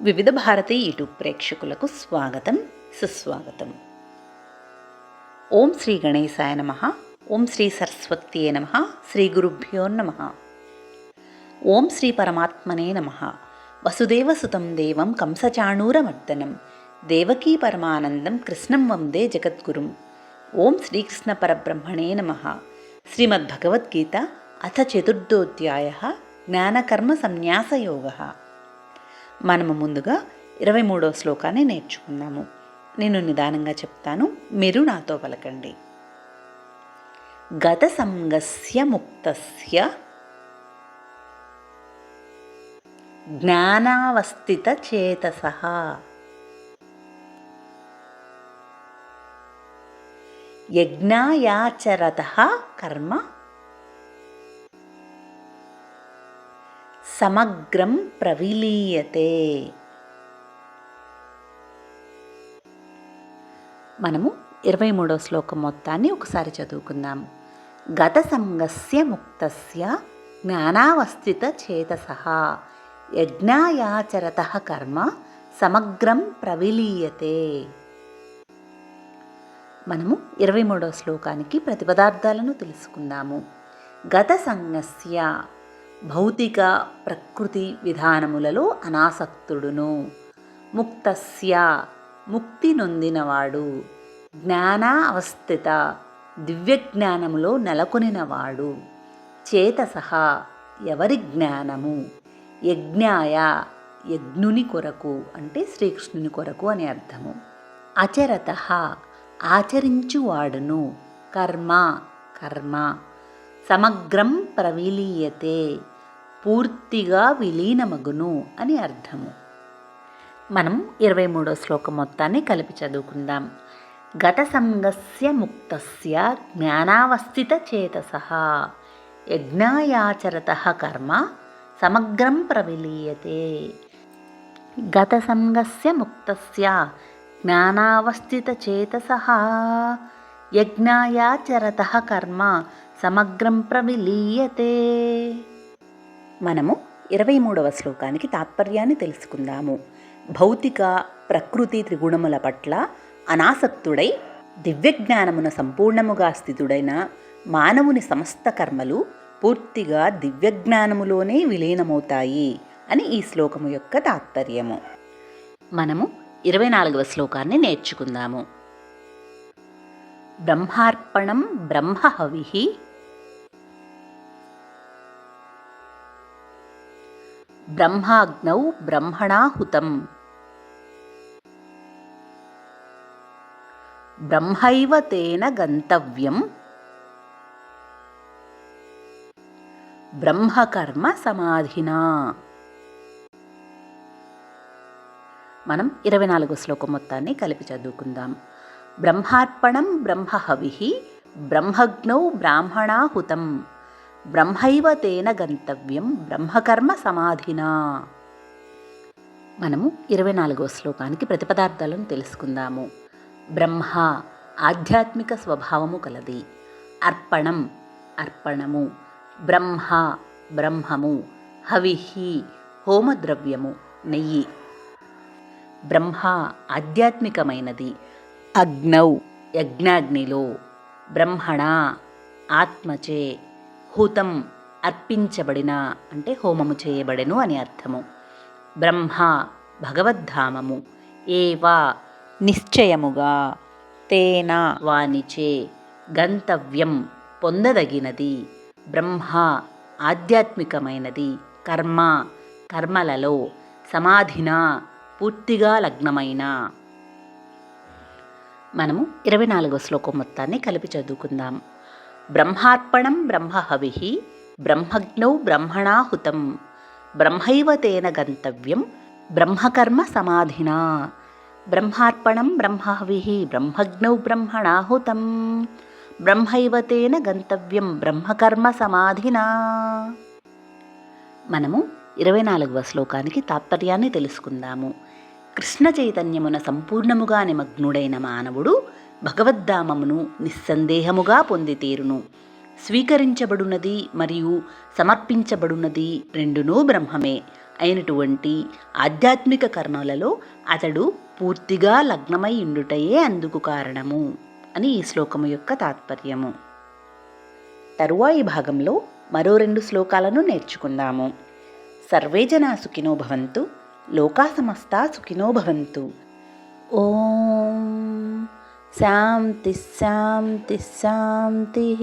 వివిధ భారతి యూట్యూబ్ ప్రేక్షకులకు స్వాగతం సుస్వాగతం. ఓం శ్రీ గణేశాయ నమ ఓం శ్రీ సరస్వత్యే నమ శ్రీ గురుభ్యో నమ. ఓం శ్రీ పరమాత్మనే నమ. వసుదేవసుతం దేవం కంసచాణూరమర్దనం దేవకీ పరమానందం కృష్ణం వందే జగద్గురుం. ఓం శ్రీకృష్ణ పరబ్రహ్మణే నమ. శ్రీమద్భగవద్గీత అథ చతుర్థోధ్యాయ జ్ఞానకర్మ సన్యాసయోగ. మనము ముందుగా ఇరవై మూడో శ్లోకాన్ని నేర్చుకున్నాము నేను నిదానంగా చెప్తాను మీరు నాతో పలకండి. గత సంగస్య ముక్తస్య జ్ఞానావస్థిత చేతస. యజ్ఞాయాచరత కర్మ సమగ్రం ప్రవిలీయతే. మనము ఇరవై మూడో శ్లోకం మొత్తాన్ని ఒకసారి చదువుకుందాం. గత సంగస్య ముక్తస్య జ్ఞానావస్థిత చేతస. యజ్ఞాయాచరత కర్మ సమగ్రం ప్రవిలీయతే. మనము ఇరవై మూడో శ్లోకానికి ప్రతిపదార్థాలను తెలుసుకుందాము. గత సంగస్య భౌతిక ప్రకృతి విధానములలో అనాసక్తుడును. ముక్తస్య ముక్తి నొందినవాడు. జ్ఞాన అవస్థిత దివ్యజ్ఞానములో నెలకొనినవాడు. చేతసహ ఎవరి జ్ఞానము? యజ్ఞాయ యజ్ఞుని కొరకు అంటే శ్రీకృష్ణుని కొరకు అని అర్థము. అచరత ఆచరించువాడును. కర్మ కర్మ. సమగ్రం ప్రవిలీయతే పూర్తిగా విలీనమగును అని అర్థము. మనం ఇరవై మూడో శ్లోకం మొత్తాన్ని కలిపి చదువుకుందాం. గత సంగస్య ముక్తస్య జ్ఞానావస్థిత చేతస యజ్ఞాయాచరత కర్మ సమగ్రం ప్రవిలీయతే. గత సంగస్య ముక్తస్య జ్ఞానావస్థిత చేతస యజ్ఞాయాచరత కర్మ సమగ్రం ప్రవిలీయతే. మనము ఇరవై మూడవ శ్లోకానికి తాత్పర్యాన్ని తెలుసుకుందాము. భౌతిక ప్రకృతి త్రిగుణముల పట్ల అనాసక్తుడై దివ్యజ్ఞానమున సంపూర్ణముగా స్థితుడైన మానవుని సమస్త కర్మలు పూర్తిగా దివ్యజ్ఞానములోనే విలీనమవుతాయి అని ఈ శ్లోకము యొక్క తాత్పర్యము. మనము ఇరవై నాలుగవ శ్లోకాన్ని నేర్చుకుందాము. బ్రహ్మార్పణం బ్రహ్మహవి బ్రహ్మాగ్నౌ బ్రహ్మణాహుతం. బ్రహ్మైవ తేన గంతవ్యం. బ్రహ్మకర్మ సమాధినా. మనం ఇరవై నాలుగో శ్లోకం మొత్తాన్ని కలిపి చదువుకుందాం. బ్రహ్మార్పణం బ్రహ్మహవి బ్రహ్మగ్నౌ బ్రాహ్మణాహుతం. బ్రహ్మైవ తేన గంతవ్యం బ్రహ్మకర్మ సమాధినా. మనము ఇరవై నాలుగో శ్లోకానికి ప్రతిపదార్థాలను తెలుసుకుందాము. బ్రహ్మ ఆధ్యాత్మిక స్వభావము కలది. అర్పణం అర్పణము. బ్రహ్మ బ్రహ్మము. హవిహి హోమద్రవ్యము. నెయ్యి. బ్రహ్మ ఆధ్యాత్మికమైనది. అగ్నౌ యజ్ఞాగ్నిలో. బ్రహ్మణ ఆత్మచే. హూతం అర్పించబడిన అంటే హోమము చేయబడెను అని అర్థము. బ్రహ్మ భగవద్ధామము. ఏవా నిశ్చయముగా తేన వానిచే గంతవ్యం పొందదగినది. బ్రహ్మ ఆధ్యాత్మికమైనది. కర్మ కర్మలలో సమాధిన పూర్తిగా లగ్నమైన. మనము ఇరవై నాలుగో శ్లోకం మొత్తాన్ని కలిపి చదువుకుందాం. బ్రహ్మార్పణం బ్రహ్మహవి బ్రహ్మజ్ఞౌ బ్రహ్మణాహుతం బ్రహ్మైవ తేన గంతవ్యం బ్రహ్మకర్మ సమాధినా బ్రహ్మార్పణం బ్రహ్మహవి బ్రహ్మజ్ఞౌ బ్రహ్మణాహుతం బ్రహ్మైవ తేన గంతవ్యం బ్రహ్మకర్మ సమాధినా మనము ఇరవై నాలుగవ శ్లోకానికి తాత్పర్యాన్ని తెలుసుకుందాము. కృష్ణ చైతన్యమున సంపూర్ణముగా నిమగ్నుడైన మానవుడు భగవద్ధామమును నిస్సందేహముగా పొందితీరును. స్వీకరించబడునది మరియు సమర్పించబడునది రెండునూ బ్రహ్మమే. అయినటువంటి ఆధ్యాత్మిక కర్ణాలలో అతడు పూర్తిగా లగ్నమై ఉండుటయే అందుకు కారణము అని ఈ శ్లోకము యొక్క తాత్పర్యము. తరువాయి భాగంలో మరో రెండు శ్లోకాలను నేర్చుకుందాము. సర్వే జనా సుఖినో భవంతు లోకా సమస్తా సుఖినో భవంతు. ఓం शांति शांति शांति